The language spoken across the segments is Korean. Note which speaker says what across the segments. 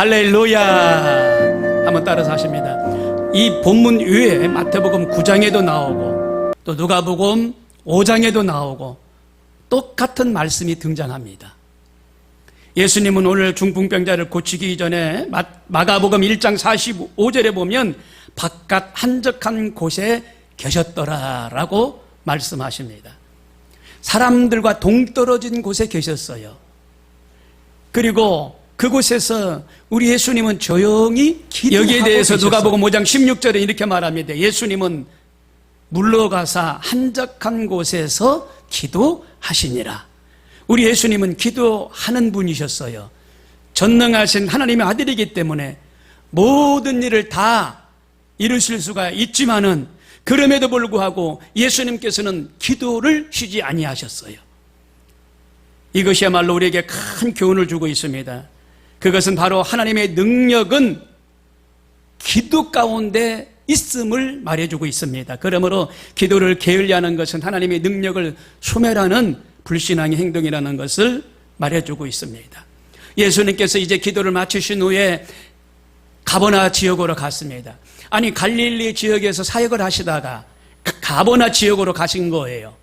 Speaker 1: 할렐루야. 한번 따라서 하십니다. 이 본문 위에 마태복음 9장에도 나오고 또 누가복음 5장에도 나오고 똑같은 말씀이 등장합니다. 예수님은 오늘 중풍병자를 고치기 전에 마- 마가복음 1장 45절에 보면 바깥 한적한 곳에 계셨더라라고 말씀하십니다. 사람들과 동떨어진 곳에 계셨어요. 그리고 그곳에서 우리 예수님은 조용히 기도하고 여기에 대해서. 누가복음 5장 16절에 이렇게 말합니다. 예수님은 물러가사 한적한 곳에서 기도하시니라. 우리 예수님은 기도하는 분이셨어요. 전능하신 하나님의 아들이기 때문에 모든 일을 다 이루실 수가 있지만은 그럼에도 불구하고 예수님께서는 기도를 쉬지 아니하셨어요. 이것이야말로 우리에게 큰 교훈을 주고 있습니다. 그것은 바로 하나님의 능력은 기도 가운데 있음을 말해주고 있습니다. 그러므로 기도를 게을리하는 것은 하나님의 능력을 소멸하는 불신앙의 행동이라는 것을 말해주고 있습니다. 예수님께서 이제 기도를 마치신 후에 가버나 지역으로 갔습니다. 아니 갈릴리 지역에서 사역을 하시다가 가버나 지역으로 가신 거예요.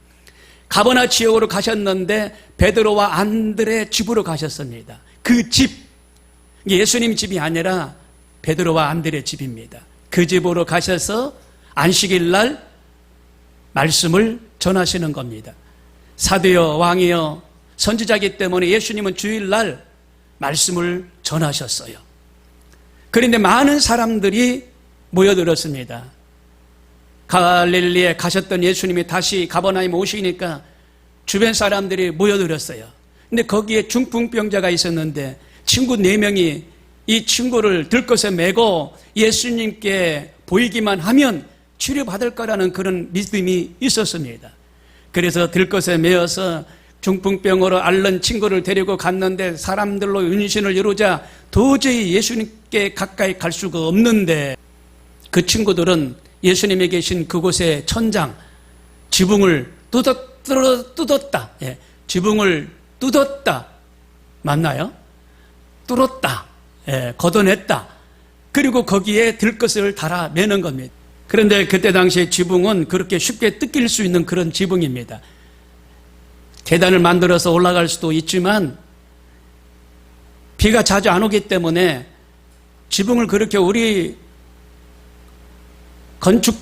Speaker 1: 가버나 지역으로 가셨는데 베드로와 안드레 집으로 가셨습니다. 그 집, 예수님 집이 아니라 베드로와 안드레 집입니다. 그 집으로 가셔서 안식일 날 말씀을 전하시는 겁니다. 사도여 왕이여 선지자기 때문에 예수님은 주일날 말씀을 전하셨어요. 그런데 많은 사람들이 모여들었습니다. 갈릴리에 가셨던 예수님이 다시 가버나임 오시니까 주변 사람들이 모여들었어요. 근데 거기에 중풍병자가 있었는데 친구 네 명이 이 친구를 들것에 메고 예수님께 보이기만 하면 치료받을 거라는 그런 믿음이 있었습니다. 그래서 들것에 메어서 중풍병으로 앓는 친구를 데리고 갔는데 사람들로 윤신을 이루자 도저히 예수님께 가까이 갈 수가 없는데 그 친구들은 예수님이 계신 그곳의 천장, 지붕을 뜯었, 뜯었, 뜯었다. 예, 지붕을 뜯었다. 맞나요? 뚫었다. 예, 걷어냈다. 그리고 거기에 들 것을 달아 매는 겁니다. 그런데 그때 당시에 지붕은 그렇게 쉽게 뜯길 수 있는 그런 지붕입니다. 계단을 만들어서 올라갈 수도 있지만 비가 자주 안 오기 때문에 지붕을 그렇게 우리 건축처럼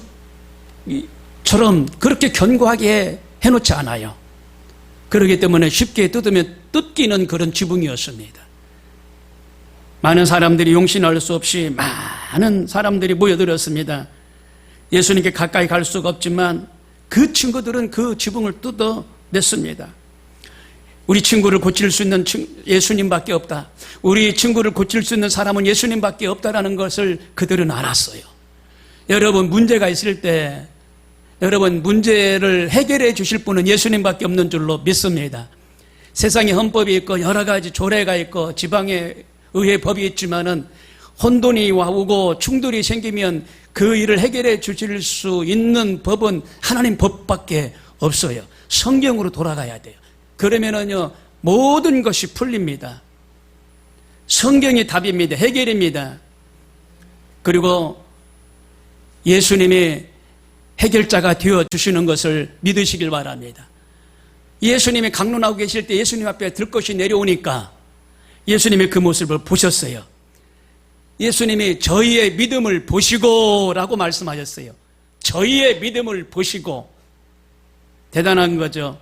Speaker 1: 그렇게 견고하게 해놓지 않아요. 그렇기 때문에 쉽게 뜯으면 뜯기는 그런 지붕이었습니다. 많은 사람들이 용신할 수 없이 많은 사람들이 모여들었습니다. 예수님께 가까이 갈 수가 없지만 그 친구들은 그 지붕을 뜯어냈습니다. 우리 친구를 고칠 수 있는 친- 예수님밖에 없다. 우리 친구를 고칠 수 있는 사람은 예수님밖에 없다라는 것을 그들은 알았어요. 여러분 문제가 있을 때 여러분 문제를 해결해 주실 분은 예수님밖에 없는 줄로 믿습니다. 세상에 헌법이 있고 여러 가지 조례가 있고 지방에 의회 법이 있지만은 혼돈이 와오고 충돌이 생기면 그 일을 해결해 주실 수 있는 법은 하나님 법밖에 없어요. 성경으로 돌아가야 돼요. 그러면은요 모든 것이 풀립니다. 성경이 답입니다. 해결입니다. 그리고 예수님이 해결자가 되어 주시는 것을 믿으시길 바랍니다. 예수님이 강론하고 계실 때 예수님 앞에 들것이 내려오니까 예수님이 그 모습을 보셨어요. 예수님이 저희의 믿음을 보시고 라고 말씀하셨어요. 저희의 믿음을 보시고 대단한 거죠.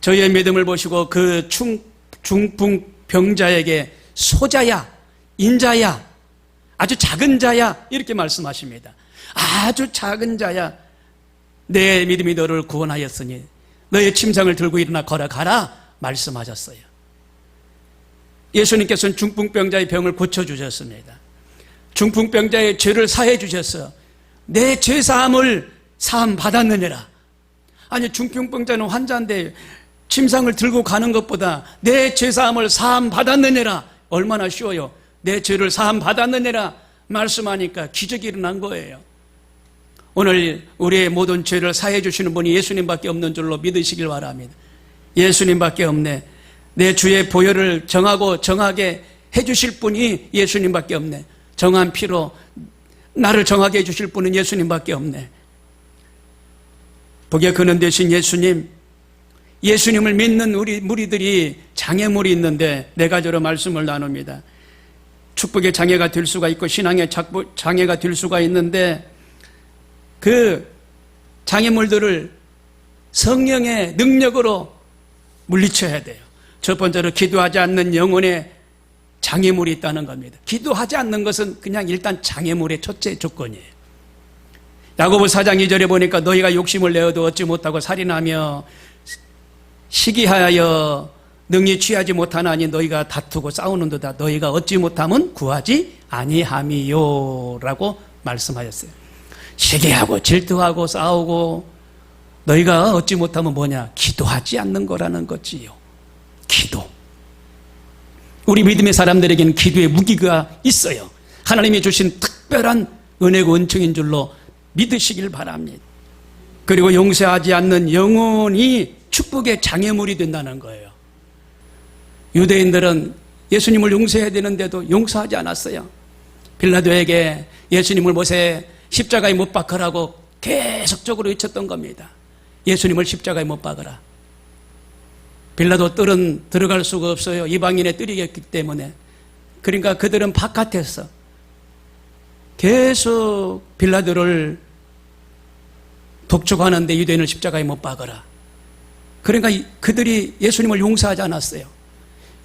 Speaker 1: 저희의 믿음을 보시고 그 충, 중풍 병자에게 소자야, 인자야, 아주 작은 자야 이렇게 말씀하십니다. 아주 작은 자야, 내 믿음이 너를 구원하였으니 너의 침상을 들고 일어나 걸어가라 말씀하셨어요. 예수님께서는 중풍병자의 병을 고쳐주셨습니다. 중풍병자의 죄를 사해 주셔서 내 죄사함을 사함 받았느니라. 아니 중풍병자는 환자인데 침상을 들고 가는 것보다 내 죄사함을 사함 받았느니라 얼마나 쉬워요. 내 죄를 사함 받았느니라 말씀하니까 기적이 일어난 거예요. 오늘 우리의 모든 죄를 사해 주시는 분이 예수님밖에 없는 줄로 믿으시길 바랍니다. 예수님밖에 없네. 내 주의 보혈을 정하고 정하게 해주실 분이 예수님밖에 없네. 정한 피로 나를 정하게 해주실 분은 예수님밖에 없네. 복의 근원 되신 예수님, 예수님을 믿는 우리 무리들이 장애물이 있는데 네 가지로 말씀을 나눕니다. 축복의 장애가 될 수가 있고 신앙의 장애가 될 수가 있는데 그 장애물들을 성령의 능력으로 물리쳐야 돼요. 첫 번째로 기도하지 않는 영혼의 장애물이 있다는 겁니다. 기도하지 않는 것은 그냥 일단 장애물의 첫째 조건이에요. 야고보 4장 2절에 보니까 너희가 욕심을 내어도 얻지 못하고 살인하며 시기하여 능히 취하지 못하나니 너희가 다투고 싸우는도다 너희가 얻지 못하면 구하지 아니함이요라고 말씀하셨어요. 시기하고 질투하고 싸우고 너희가 얻지 못하면 뭐냐? 기도하지 않는 거라는 거지요. 기도. 우리 믿음의 사람들에게는 기도의 무기가 있어요. 하나님이 주신 특별한 은혜고 은총인 줄로 믿으시길 바랍니다. 그리고 용서하지 않는 영혼이 축복의 장애물이 된다는 거예요. 유대인들은 예수님을 용서해야 되는데도 용서하지 않았어요. 빌라도에게 예수님을 못에 십자가에 못 박으라고 계속적으로 외쳤던 겁니다. 예수님을 십자가에 못 박으라. 빌라도 뜰은 들어갈 수가 없어요. 이방인의 뜰이었기 때문에. 그러니까 그들은 바깥에서 계속 빌라도를 독촉하는데 유대인을 십자가에 못 박으라. 그러니까 이- 그들이 예수님을 용서하지 않았어요.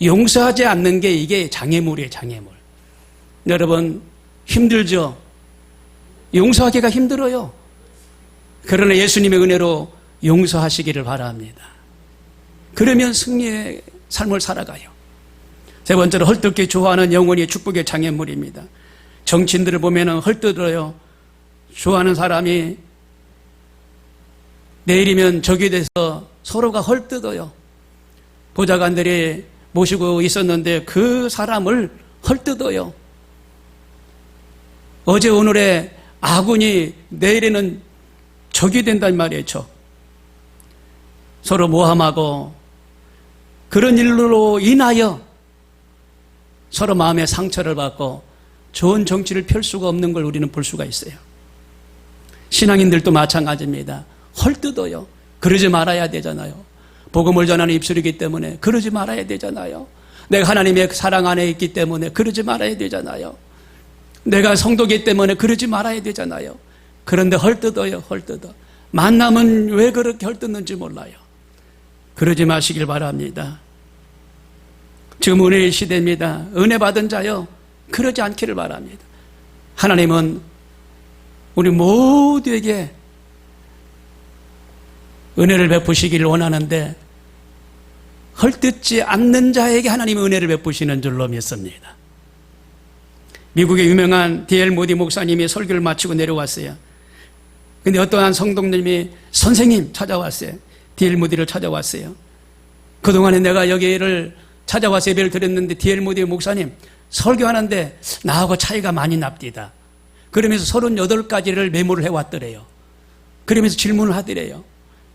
Speaker 1: 용서하지 않는 게 이게 장애물이에요, 장애물. 여러분, 힘들죠? 용서하기가 힘들어요. 그러나 예수님의 은혜로 용서하시기를 바랍니다. 그러면 승리의 삶을 살아가요. 세 번째로 헐뜯기 좋아하는 영혼이 축복의 장애물입니다. 정치인들을 보면 헐뜯어요. 좋아하는 사람이 내일이면 적이 돼서 서로가 헐뜯어요. 보좌관들이 모시고 있었는데 그 사람을 헐뜯어요. 어제 오늘의 아군이 내일에는 적이 된단 말이에요, 적. 서로 모함하고 그런 일로 인하여 서로 마음의 상처를 받고 좋은 정치를 펼 수가 없는 걸 우리는 볼 수가 있어요. 신앙인들도 마찬가지입니다. 헐뜯어요. 그러지 말아야 되잖아요. 복음을 전하는 입술이기 때문에 그러지 말아야 되잖아요. 내가 하나님의 사랑 안에 있기 때문에 그러지 말아야 되잖아요. 내가 성도기 때문에 그러지 말아야 되잖아요. 그런데 헐뜯어요, 헐뜯어. 만남은 왜 그렇게 헐뜯는지 몰라요. 그러지 마시길 바랍니다. 지금 은혜의 시대입니다. 은혜 받은 자요. 그러지 않기를 바랍니다. 하나님은 우리 모두에게 은혜를 베푸시기를 원하는데 헐뜯지 않는 자에게 하나님의 은혜를 베푸시는 줄로 믿습니다. 미국의 유명한 디엘 모디 목사님이 설교를 마치고 내려왔어요. 근데 어떠한 성도님이 선생님 찾아왔어요. 디엘 모디를 찾아왔어요. 그동안에 내가 여기를 찾아와서 예배를 드렸는데 디엘 모디 목사님 설교하는데 나하고 차이가 많이 납디다. 그러면서 38가지를 메모를 해왔더래요. 그러면서 질문을 하더래요.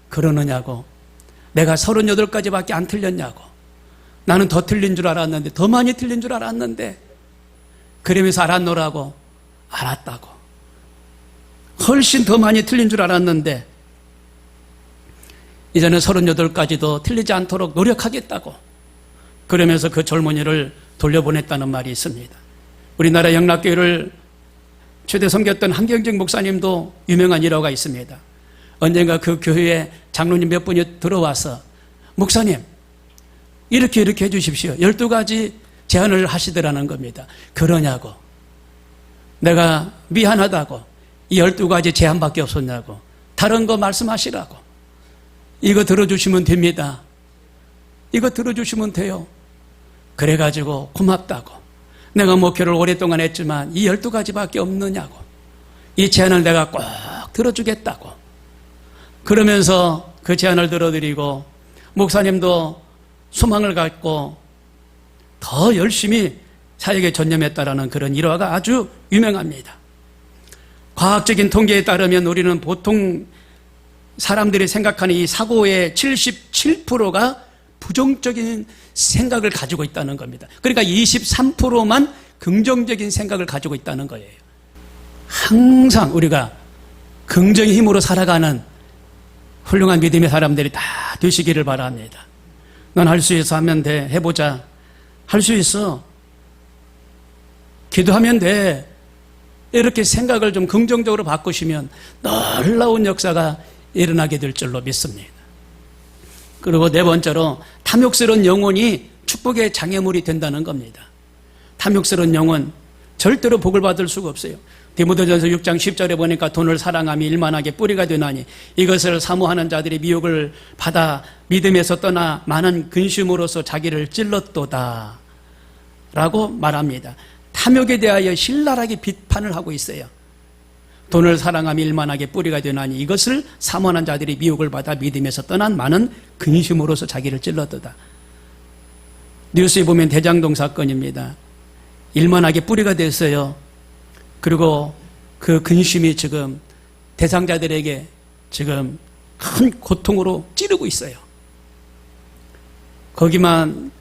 Speaker 1: 그러느냐고. 내가 38가지밖에 안 틀렸냐고. 나는 더 틀린 줄 알았는데, 더 많이 틀린 줄 알았는데, 그러면서 알았노라고. 알았다고. 훨씬 더 많이 틀린 줄 알았는데, 이제는 38가지도 틀리지 않도록 노력하겠다고. 그러면서 그 젊은이를 돌려보냈다는 말이 있습니다. 우리나라 영락교회를 최대 섬겼던 한경직 목사님도 유명한 일화가 있습니다. 언젠가 그 교회에 장로님 몇 분이 들어와서 목사님 이렇게 이렇게 해주십시오. 12가지 제안을 하시더라는 겁니다. 그러냐고. 내가 미안하다고. 이 12가지 제안밖에 없었냐고. 다른 거 말씀하시라고. 이거 들어주시면 됩니다. 이거 들어주시면 돼요. 그래가지고 고맙다고. 내가 목회를 오랫동안 했지만 이 12가지밖에 없느냐고. 이 제안을 내가 꼭 들어주겠다고. 그러면서 그 제안을 들어드리고 목사님도 소망을 갖고 더 열심히 사역에 전념했다라는 그런 일화가 아주 유명합니다. 과학적인 통계에 따르면 우리는 보통 사람들이 생각하는 이 사고의 77%가 부정적인 생각을 가지고 있다는 겁니다. 그러니까 23%만 긍정적인 생각을 가지고 있다는 거예요. 항상 우리가 긍정의 힘으로 살아가는 훌륭한 믿음의 사람들이 다 되시기를 바랍니다. 넌 할 수 있어 하면 돼. 해보자. 할 수 있어. 기도하면 돼. 이렇게 생각을 좀 긍정적으로 바꾸시면 놀라운 역사가 일어나게 될 줄로 믿습니다. 그리고 네 번째로 탐욕스러운 영혼이 축복의 장애물이 된다는 겁니다. 탐욕스러운 영혼 절대로 복을 받을 수가 없어요. 디모데전서 6장 10절에 보니까 돈을 사랑함이 일만하게 뿌리가 되나니 이것을 사모하는 자들이 미혹을 받아 믿음에서 떠나 많은 근심으로서 자기를 찔렀도다. 라고 말합니다. 탐욕에 대하여 신랄하게 비판을 하고 있어요. 돈을 사랑함이 일만하게 뿌리가 되나니 이것을 사모하는 자들이 미혹을 받아 믿음에서 떠난 많은 근심으로서 자기를 찔렀도다. 뉴스에 보면 대장동 사건입니다. 일만하게 뿌리가 됐어요. 그리고 그 근심이 지금 대상자들에게 지금 큰 고통으로 찌르고 있어요. 거기만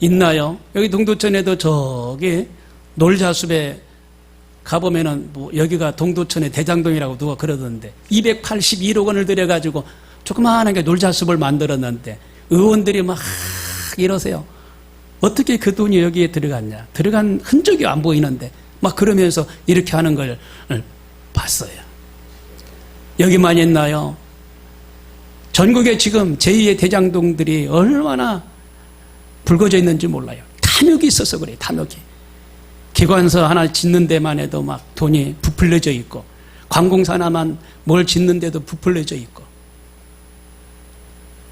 Speaker 1: 있나요? 여기 동두천에도 저기 놀자숲에 가보면은 뭐 여기가 동두천의 대장동이라고 누가 그러던데 281억 원을 들여가지고 조그마하게 놀자숲을 만들었는데 의원들이 막 이러세요. 어떻게 그 돈이 여기에 들어갔냐? 들어간 흔적이 안 보이는데 막 그러면서 이렇게 하는 걸 봤어요. 여기만 있나요? 전국에 지금 제2의 대장동들이 얼마나 불거져 있는지 몰라요. 탐욕이 있어서 그래요, 탐욕이. 기관서 하나 짓는 데만 해도 막 돈이 부풀려져 있고, 관공서 하나만 뭘 짓는 데도 부풀려져 있고,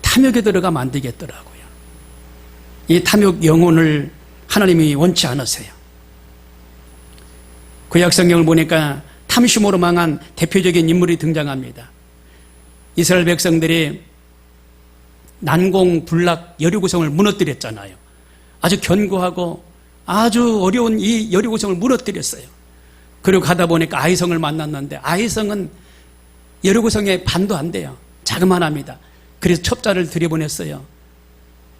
Speaker 1: 탐욕에 들어가면 안 되겠더라고요. 이 탐욕 영혼을 하나님이 원치 않으세요. 구약 성경을 보니까 탐심으로 망한 대표적인 인물이 등장합니다. 이스라엘 백성들이 난공 불락 여리고성을 무너뜨렸잖아요. 아주 견고하고 아주 어려운 이 여리고성을 무너뜨렸어요. 그리고 가다 보니까 아이성을 만났는데 아이성은 여리고성의 반도 안 돼요. 자그만합니다. 그래서 첩자를 들여보냈어요.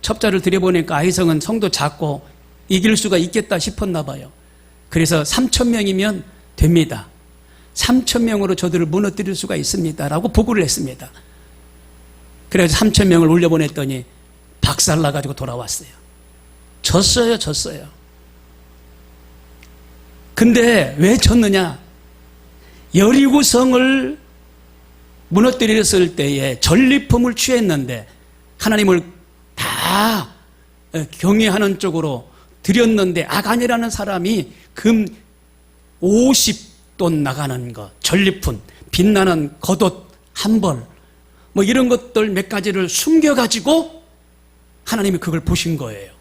Speaker 1: 첩자를 들여보니까 아이성은 성도 작고 이길 수가 있겠다 싶었나 봐요. 그래서 3천 명이면 됩니다. 3천 명으로 저들을 무너뜨릴 수가 있습니다라고 보고를 했습니다. 그래서 3천 명을 올려보냈더니 박살 나가지고 돌아왔어요. 졌어요, 졌어요. 근데 왜 졌느냐? 여리고성을 무너뜨렸을 때에 전리품을 취했는데 하나님을 다 경외하는 쪽으로 드렸는데 아간이라는 사람이 금 50돈 나가는 것, 전리품, 빛나는 겉옷 한 벌, 뭐 이런 것들 몇 가지를 숨겨가지고 하나님이 그걸 보신 거예요.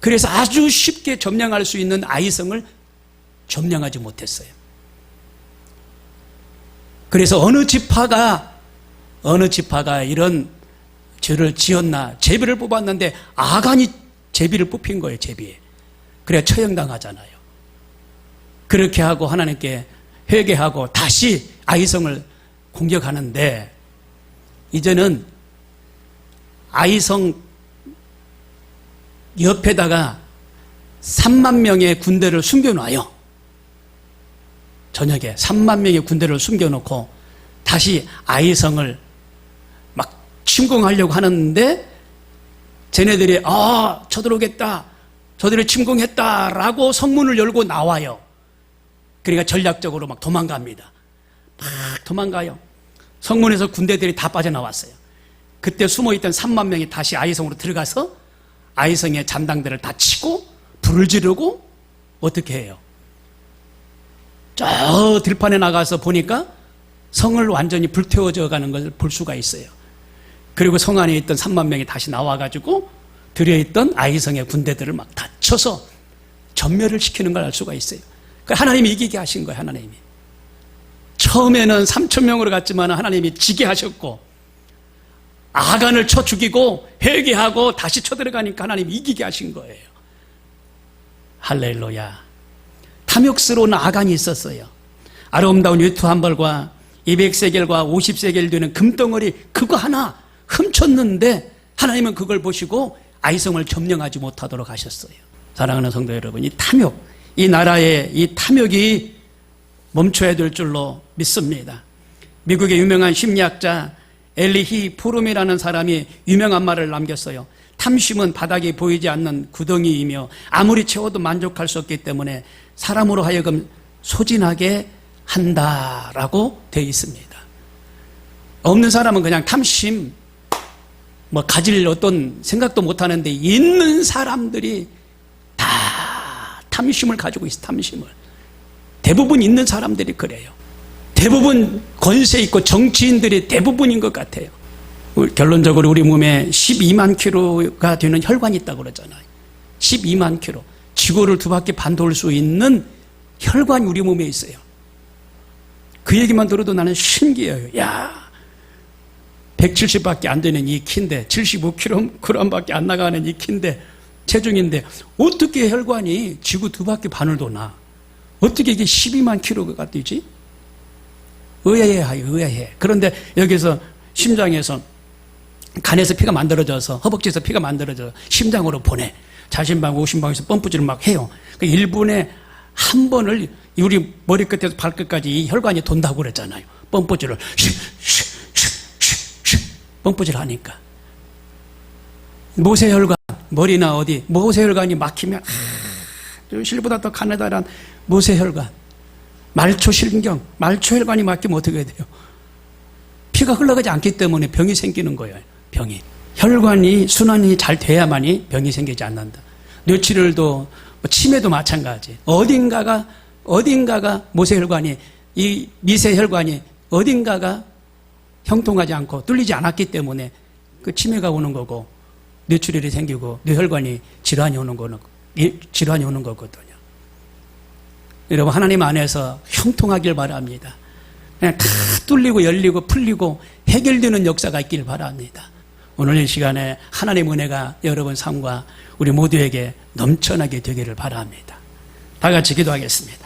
Speaker 1: 그래서 아주 쉽게 점령할 수 있는 아이성을 점령하지 못했어요. 그래서 어느 지파가 어느 지파가 이런 죄를 지었나 제비를 뽑았는데 아간이 제비를 뽑힌 거예요 제비에 그래야 처형당하잖아요 그렇게 하고 하나님께 회개하고 다시 아이성을 공격하는데 이제는 아이성 옆에다가 3만 명의 군대를 숨겨놔요. 저녁에 3만 명의 군대를 숨겨놓고 다시 아이성을 막 침공하려고 하는데 쟤네들이 아 쳐들어오겠다 저들이 침공했다라고 성문을 열고 나와요. 그러니까 전략적으로 막 도망갑니다. 막 도망가요. 성문에서 군대들이 다 빠져나왔어요. 그때 숨어있던 3만 명이 다시 아이성으로 들어가서 아이성의 잔당들을 다 치고 불을 지르고 어떻게 해요? 저 들판에 나가서 보니까 성을 완전히 불태워져 가는 것을 볼 수가 있어요. 그리고 성 안에 있던 3만 명이 다시 나와가지고 들여있던 아이성의 군대들을 막 다 쳐서 전멸을 시키는 걸 알 수가 있어요. 그 하나님이 이기게 하신 거예요, 하나님이. 처음에는 3천 명으로 갔지만 하나님이 지게 하셨고 아간을 쳐 죽이고 회개하고 다시 쳐들어가니까 하나님이 이기게 하신 거예요. 할렐루야. 탐욕스러운 아간이 있었어요. 아름다운 유투 한 벌과 200세겔과 50세겔 되는 금덩어리 그거 하나 훔쳤는데 하나님은 그걸 보시고 아이성을 점령하지 못하도록 하셨어요. 사랑하는 성도 여러분, 이 탐욕, 이 나라의 이 탐욕이 멈춰야 될 줄로 믿습니다. 미국의 유명한 심리학자 엘리히 푸름이라는 사람이 유명한 말을 남겼어요. 탐심은 바닥에 보이지 않는 구덩이이며 아무리 채워도 만족할 수 없기 때문에 사람으로 하여금 소진하게 한다라고 되어 있습니다. 없는 사람은 그냥 탐심, 뭐 가질 어떤 생각도 못 하는데 있는 사람들이 다 탐심을 가지고 있어, 탐심을. 대부분 있는 사람들이 그래요. 대부분 권세 있고 정치인들이 대부분인 것 같아요. 결론적으로 우리 몸에 12만 킬로가 되는 혈관이 있다고 그러잖아요. 12만 킬로. 지구를 두 바퀴 반 돌 수 있는 혈관이 우리 몸에 있어요. 그 얘기만 들어도 나는 신기해요. 야, 170밖에 안 되는 이 키인데, 75kg밖에 안 나가는 이 키인데, 체중인데, 어떻게 혈관이 지구 두 바퀴 반을 도나? 어떻게 이게 12만 킬로가 되지? 의아해, 의아해. 그런데 여기서 심장에서 간에서 피가 만들어져서 허벅지에서 피가 만들어져 심장으로 보내. 자신방, 오심방에서 펌프질을 막 해요. 그 1분에 한 번을 우리 머리끝에서 발끝까지 이 혈관이 돈다고 그랬잖아요. 펌프질을 펌프질 하니까. 모세혈관, 머리나 어디, 모세혈관이 막히면, 아, 실보다 더 가느다란 모세혈관. 말초신경, 말초혈관이 막히면 어떻게 돼요? 피가 흘러가지 않기 때문에 병이 생기는 거예요. 병이. 혈관이 순환이 잘 돼야만이 병이 생기지 않는다. 뇌출혈도 뭐 치매도 마찬가지. 어딘가가 어딘가가 모세혈관이 이 미세혈관이 어딘가가 형통하지 않고 뚫리지 않았기 때문에 그 치매가 오는 거고 뇌출혈이 생기고 뇌혈관이 질환이 오는 거는 이 질환이 오는 거거든요. 여러분 하나님 안에서 형통하길 바랍니다. 그냥 다 뚫리고 열리고 풀리고 해결되는 역사가 있길 바랍니다. 오늘 이 시간에 하나님 은혜가 여러분 삶과 우리 모두에게 넘쳐나게 되기를 바랍니다. 다 같이 기도하겠습니다.